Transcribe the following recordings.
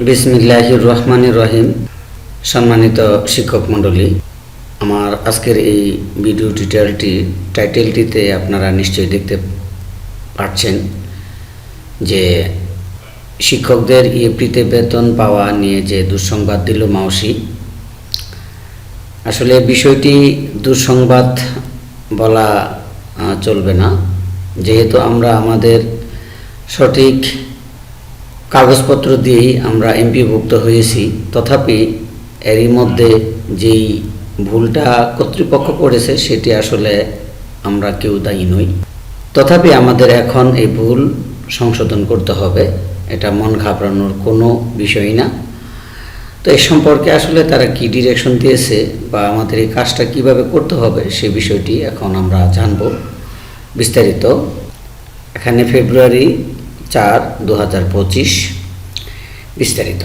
বিসমিল্লাহির রহমানির রহিম। সম্মানিত শিক্ষক মণ্ডলী, আমার আজকের এই ভিডিও টিউটোরিয়ালটি টাইটেলটিতে আপনারা নিশ্চয়ই দেখতে পাচ্ছেন যে শিক্ষকদের ইএফটিতে বেতন পাওয়া নিয়ে যে দুঃসংবাদ দিল মাওসি আসলে বিষয়টি দুঃসংবাদ বলা চলবে না। যেহেতু আমরা আমাদের সঠিক কাগজপত্র দিয়েই আমরা এমপিভুক্ত হয়েছি। তথাপি এরই মধ্যে যেই ভুলটা কর্তৃপক্ষ করেছে, সেটি আসলে আমরা কেউ দায়ী নই। তথাপি আমাদের এখন এই ভুল সংশোধন করতে হবে, এটা মন ঘাবড়ানোর কোনো বিষয় না। তো এ সম্পর্কে আসলে তারা কি ডিরেকশন দিয়েছে বা আমাদের এই কাজটা কীভাবে করতে হবে, সে বিষয়টি এখন আমরা জানব। বিস্তারিত। এখানে ফেব্রুয়ারি চার দু হাজার পঁচিশ। বিস্তারিত।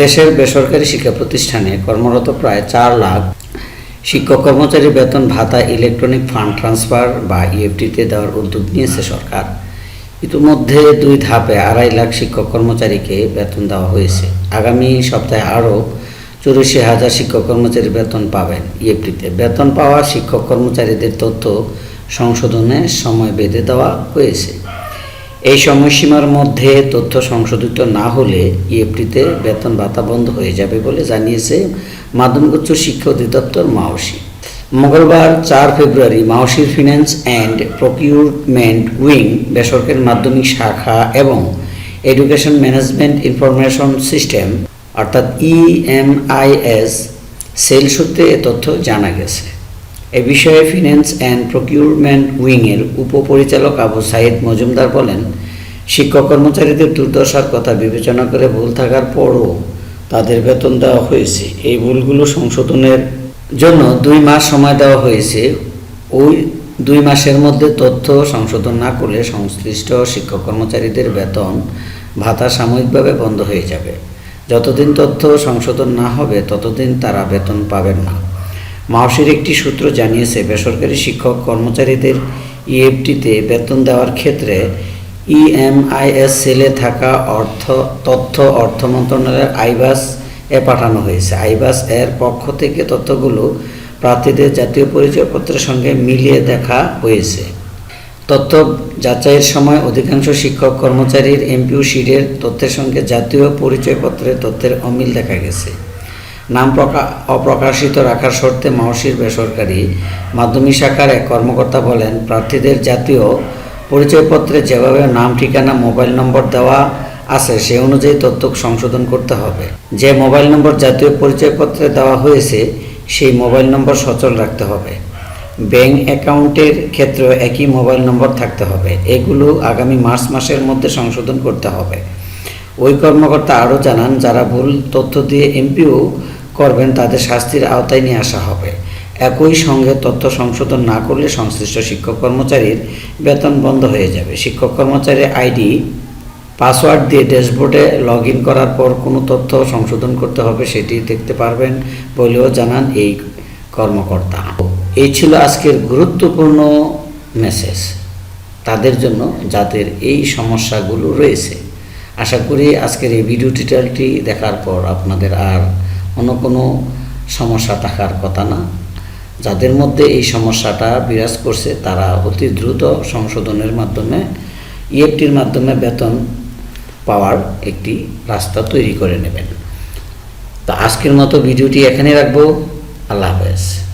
দেশের বেসরকারি শিক্ষা প্রতিষ্ঠানে কর্মরত প্রায় চার লাখ শিক্ষক কর্মচারী বেতন ভাতা, ইলেকট্রনিক ফান্ড ট্রান্সফার বা ইএফটিতে দেওয়ার উদ্যোগ নিয়েছে সরকার। ইতিমধ্যে দুই ধাপে আড়াই লাখ শিক্ষক কর্মচারীকে বেতন দেওয়া হয়েছে। আগামী সপ্তাহে আরও চুরাশি হাজার শিক্ষক কর্মচারী বেতন পাবেন ইএফটিতে বেতন পাওয়া শিক্ষক কর্মচারীদের তথ্য সংশোধনে সময় বেঁধে দেওয়া হয়েছে। এই সময়সীমার মধ্যে তথ্য সংশোধিত না হলে ইএফটিতে বেতন ভাতা বন্ধ হয়ে যাবে বলে জানিয়েছে মাধ্যমিক উচ্চ শিক্ষা অধিদপ্তর মাওসি। মঙ্গলবার চার ফেব্রুয়ারি মাওসির ফিন্যান্স অ্যান্ড প্রকিউরমেন্ট উইং বেসরকারি মাধ্যমিক শাখা এবং এডুকেশন ম্যানেজমেন্ট ইনফরমেশন সিস্টেম, অর্থাৎ ইএমআইএস সেল সূত্রে এ তথ্য জানা গেছে। এ বিষয়ে ফিন্যান্স অ্যান্ড প্রকিউরমেন্ট উইংয়ের উপপরিচালক আবু সাইদ মজুমদার বলেন, শিক্ষক কর্মচারীদের দুর্দশার কথা বিবেচনা করে ভুল থাকার পরও তাদের বেতন দেওয়া হয়েছে। এই ভুলগুলো সংশোধনের জন্য দুই মাস সময় দেওয়া হয়েছে। ওই দুই মাসের মধ্যে তথ্য সংশোধন না করলে সংশ্লিষ্ট শিক্ষক কর্মচারীদের বেতন ভাতা সাময়িকভাবে বন্ধ হয়ে যাবে। যতদিন তথ্য সংশোধন না হবে, ততদিন তারা বেতন পাবেন না। মাওসির একটি সূত্র জানিয়েছে, বেসরকারি শিক্ষক কর্মচারীদের ইএফটিতে বেতন দেওয়ার ক্ষেত্রে ইএমআইএস সেলে থাকা অর্থ, তথ্য অর্থ মন্ত্রণালয়ের আইবাস এ পাঠানো হয়েছে। আইবাস এর পক্ষ থেকে তথ্যগুলো প্রার্থীদের জাতীয় পরিচয়পত্রের সঙ্গে মিলিয়ে দেখা হয়েছে। তথ্য যাচাইয়ের সময় অধিকাংশ শিক্ষক কর্মচারীর এমপিউ শিটের তথ্যের সঙ্গে জাতীয় পরিচয়পত্রের তথ্যের অমিল দেখা গেছে। নাম প্রকা, অপ্রকাশিত রাখার শর্তে মাওসির বেসরকারি মাধ্যমিক শাখার এক কর্মকর্তা বলেন, প্রার্থীদের জাতীয় পরিচয়পত্রে যেভাবে নাম, ঠিকানা, মোবাইল নম্বর দেওয়া আছে, সে অনুযায়ী তথ্য সংশোধন করতে হবে। যে মোবাইল নম্বর জাতীয় পরিচয়পত্রে দেওয়া হয়েছে, সেই মোবাইল নম্বর সচল রাখতে হবে। ব্যাংক অ্যাকাউন্টের ক্ষেত্রেও একই মোবাইল নম্বর থাকতে হবে। এগুলো আগামী মার্চ মাসের মধ্যে সংশোধন করতে হবে। ওই কর্মকর্তা আরও জানান, যারা ভুল তথ্য দিয়ে এমপিও করবেন, তাদের শাস্তির আওতায় নিয়ে আসা হবে। একই সঙ্গে তথ্য সংশোধন না করলে সংশ্লিষ্ট শিক্ষক কর্মচারীর বেতন বন্ধ হয়ে যাবে। শিক্ষক কর্মচারীর আইডি, পাসওয়ার্ড দিয়ে ড্যাশবোর্ডে লগ ইন করার পর কোনো তথ্য সংশোধন করতে হবে সেটি দেখতে পারবেন বলেও জানান এই কর্মকর্তা। এই ছিল আজকের গুরুত্বপূর্ণ মেসেজ। তাদের জন্য যাদের এই সমস্যাগুলো রয়েছে। আশা করি আজকের এই ভিডিও টিউটোরিয়ালটি দেখার পর আপনাদের আর অন্য কোনো সমস্যা থাকার কথা না। যাদের মধ্যে এই সমস্যাটা বিরাজ করছে, তারা অতি দ্রুত সংশোধনের মাধ্যমে ইএফটির মাধ্যমে বেতন পাওয়ার একটি রাস্তা তৈরি করে নেবেন। তো আজকের মতো ভিডিওটি এখানে রাখব। আল্লাহ হাফেজ।